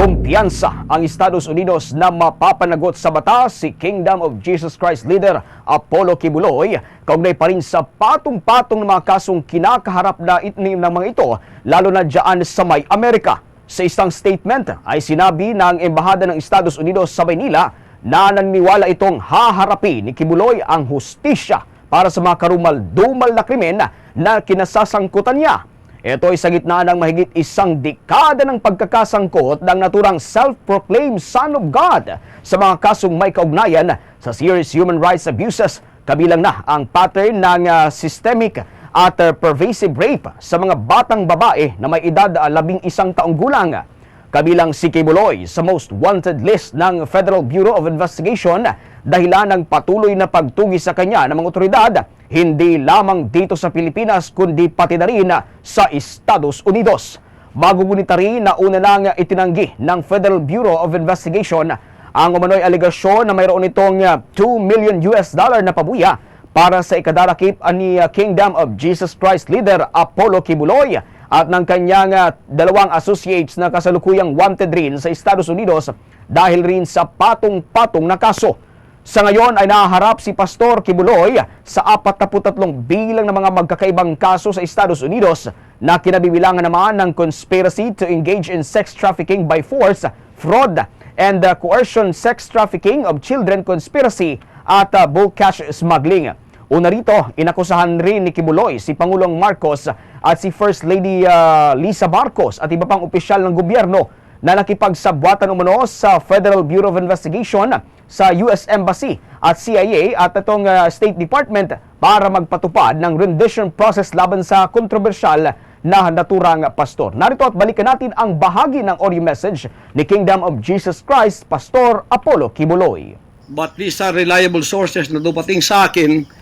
Kumpiyansa ang Estados Unidos na mapapanagot sa batas si Kingdom of Jesus Christ leader Apollo Kibuloy kaugnay pa rin sa patong-patong na mga kasong kinakaharap na itnim ng mga ito lalo na dyan sa may Amerika. Sa isang statement ay sinabi ng Embahada ng Estados Unidos sa Maynila na naniniwala itong haharapin ni Kibuloy ang hustisya para sa mga karumal-dumal na krimen na kinasasangkutan niya. Ito ay sa gitna ng mahigit isang dekada ng pagkakasangkot ng naturang self-proclaimed Son of God sa mga kasong may kaugnayan sa serious human rights abuses, kabilang na ang pattern ng ah, systemic at ah, pervasive rape sa mga batang babae na may edad ah, labing isang taong gulang. Kabilang si Kibuloy sa most wanted list ng Federal Bureau of Investigation dahilan ng patuloy na pagtugi sa kanya ng mga otoridad hindi lamang dito sa Pilipinas kundi pati na rin sa Estados Unidos. Magugunita rin na una nang itinanggi ng Federal Bureau of Investigation ang umano'y aligasyon na mayroon itong uh, 2 million US dollar na pabuya para sa ikadarakip ni Kingdom of Jesus Christ leader Apollo Kibuloy at ng kanyang uh, dalawang associates na kasalukuyang wanted rin sa Estados Unidos dahil rin sa patong-patong na kaso. Sa ngayon ay nahaharap si Pastor Kibuloy sa 43 bilang ng mga magkakaibang kaso sa Estados Unidos na kinabibilangan naman ng conspiracy to engage in sex trafficking by force, fraud, and uh, coercion sex trafficking of children conspiracy at uh, bulk cash smuggling. Una rito, inakusahan rin ni Kibuloy si Pangulong Marcos at si First Lady uh, Lisa Marcos at iba pang opisyal ng gobyerno na nakipagsabwatan umano sa Federal Bureau of Investigation sa US Embassy at CIA at itong uh, State Department para magpatupad ng rendition process laban sa kontrobersyal na naturang pastor. Narito at balikan natin ang bahagi ng audio message ni Kingdom of Jesus Christ, Pastor Apollo Kibuloy. But these are reliable sources na dumating sa akin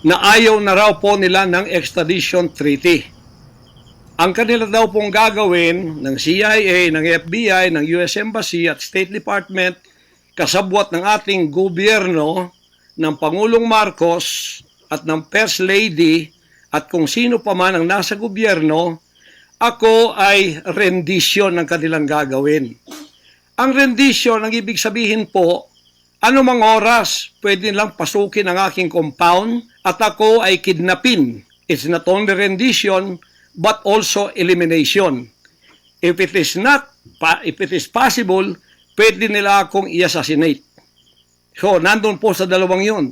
na ayaw na raw po nila ng extradition treaty. Ang kanila daw pong gagawin ng CIA, ng FBI, ng US Embassy at State Department kasabwat ng ating gobyerno ng Pangulong Marcos at ng First Lady at kung sino pa man ang nasa gobyerno, ako ay rendition ng kanilang gagawin. Ang rendition, ang ibig sabihin po, anumang oras pwede lang pasukin ang aking compound at ako ay kidnapin. It's not only rendition but also elimination. If it is not, if it is possible, pwede nila akong i-assassinate. So, nandun po sa dalawang yun.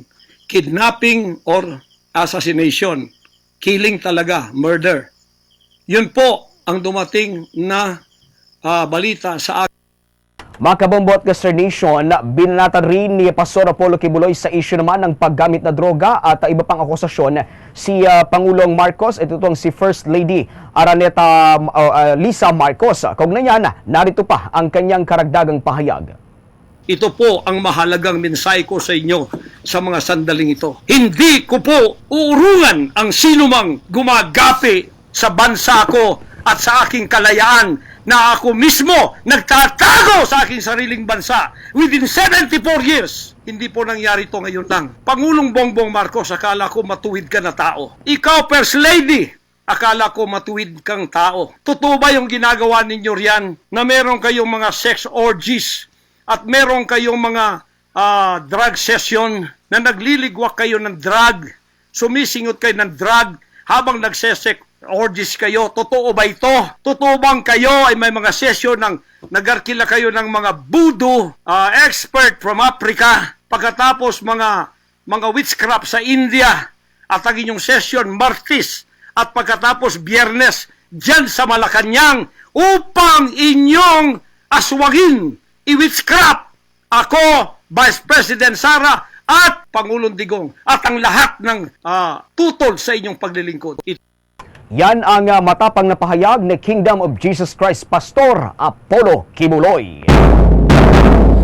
Kidnapping or assassination. Killing talaga, murder. Yun po ang dumating na ah, balita sa akin. Mga kabombot Gaster Nation, binanatan rin ni Pastor Apollo Kibuloy sa issue naman ng paggamit na droga at iba pang akusasyon si ah, Pangulong Marcos, ito itong si First Lady Araneta uh, uh, Lisa Marcos. Kaugnay niyan, narito pa ang kanyang karagdagang pahayag. Ito po ang mahalagang mensahe ko sa inyo sa mga sandaling ito. Hindi ko po uurungan ang sinumang gumagapi sa bansa ko at sa aking kalayaan na ako mismo nagtatago sa aking sariling bansa within 74 years. Hindi po nangyari ito ngayon lang. Pangulong Bongbong Marcos, akala ko matuwid ka na tao. Ikaw, First Lady, akala ko matuwid kang tao. Totoo ba yung ginagawa ninyo riyan na meron kayong mga sex orgies at meron kayong mga ah, drug session na nagliligwak kayo ng drug, sumisingot kayo ng drug habang nagsesek orgies kayo. Totoo ba ito? Totoo bang kayo ay may mga session ng nagarkila kayo ng mga voodoo ah, expert from Africa pagkatapos mga mga witchcraft sa India at ang inyong session Martis at pagkatapos Biyernes dyan sa Malacanang upang inyong aswagin i-witchcraft ako, Vice President Sara at Pangulong Digong at ang lahat ng ah, tutol sa inyong paglilingkod. Ito Yan ang uh, matapang na pahayag ni Kingdom of Jesus Christ Pastor Apollo Kibuloy.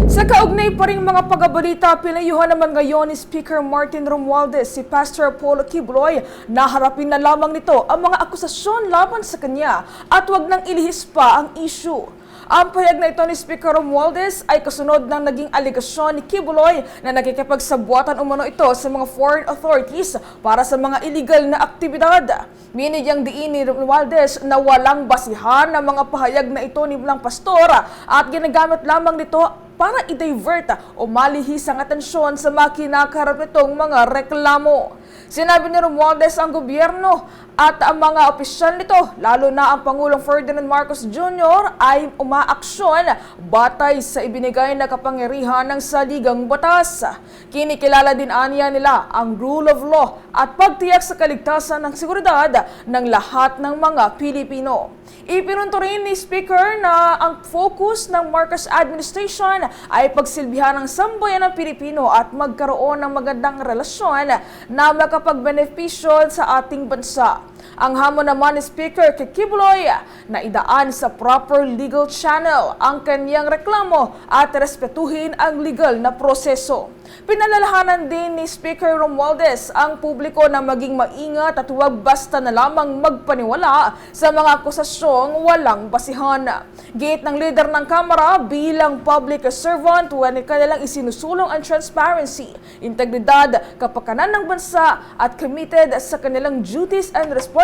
Sa kaugnay pa rin mga pagabalita, pinayuhan naman ngayon ni Speaker Martin Romualdez si Pastor Apollo Kibloy na harapin na lamang nito ang mga akusasyon laban sa kanya at wag nang ilihis pa ang issue. Ang pahayag na ito ni Speaker Romualdez ay kasunod ng naging aligasyon ni Kibuloy na nakikipagsabuatan umano ito sa mga foreign authorities para sa mga illegal na aktibidad. Minigyang diin ni Romualdez na walang basihan ng mga pahayag na ito ni Blang Pastor at ginagamit lamang nito para i-divert o malihis ang atensyon sa mga kinakaharap nitong mga reklamo. Sinabi ni Romualdez ang gobyerno at ang mga opisyal nito, lalo na ang Pangulong Ferdinand Marcos Jr. ay umaaksyon batay sa ibinigay na kapangyarihan ng saligang batas. Kinikilala din aniya nila ang rule of law at pagtiyak sa kaligtasan ng seguridad ng lahat ng mga Pilipino. Ipinunto rin ni Speaker na ang focus ng Marcos administration ay pagsilbihan ng sambayan ng Pilipino at magkaroon ng magandang relasyon na makapagbenepisyo sa ating bansa. Ang hamon naman ni Speaker Kikibuloy na idaan sa proper legal channel ang kanyang reklamo at respetuhin ang legal na proseso. Pinalalahanan din ni Speaker Romualdez ang publiko na maging maingat at huwag basta na lamang magpaniwala sa mga akusasyong walang basihan. Gate ng leader ng Kamara bilang public servant when kanilang isinusulong ang transparency, integridad, kapakanan ng bansa at committed sa kanilang duties and responsibilities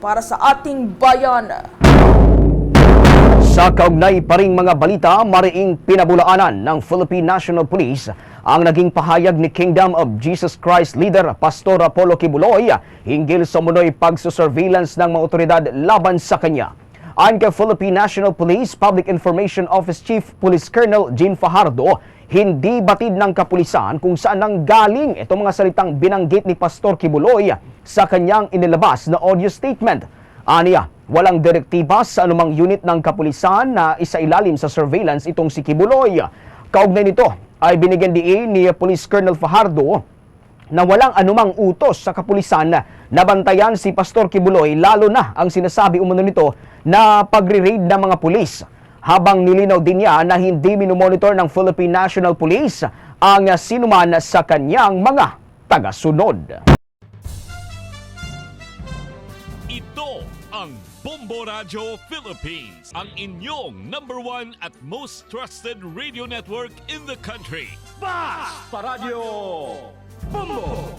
para sa ating bayan. Sa kaugnay pa ring mga balita, mariing pinabulaanan ng Philippine National Police ang naging pahayag ni Kingdom of Jesus Christ leader Pastor Apollo Kibuloy hinggil sa munoy pagsusurveillance ng mga otoridad laban sa kanya. Kay Philippine National Police Public Information Office Chief Police Colonel Jean Fajardo, hindi batid ng kapulisan kung saan nang galing itong mga salitang binanggit ni Pastor Kibuloy sa kanyang inilabas na audio statement. Aniya, walang direktiba sa anumang unit ng kapulisan na isailalim sa surveillance itong si Kibuloy. Kaugnay nito ay binigyan diin ni Police Colonel Fajardo na walang anumang utos sa kapulisan na bantayan si Pastor Kibuloy lalo na ang sinasabi umano nito na pagre-raid ng mga pulis. Habang nilinaw din niya na hindi minomonitor ng Philippine National Police ang sinuman sa kanyang mga tagasunod. Ito ang Bombo Radio Philippines, ang inyong number one at most trusted radio network in the country. Paradyo Bombo!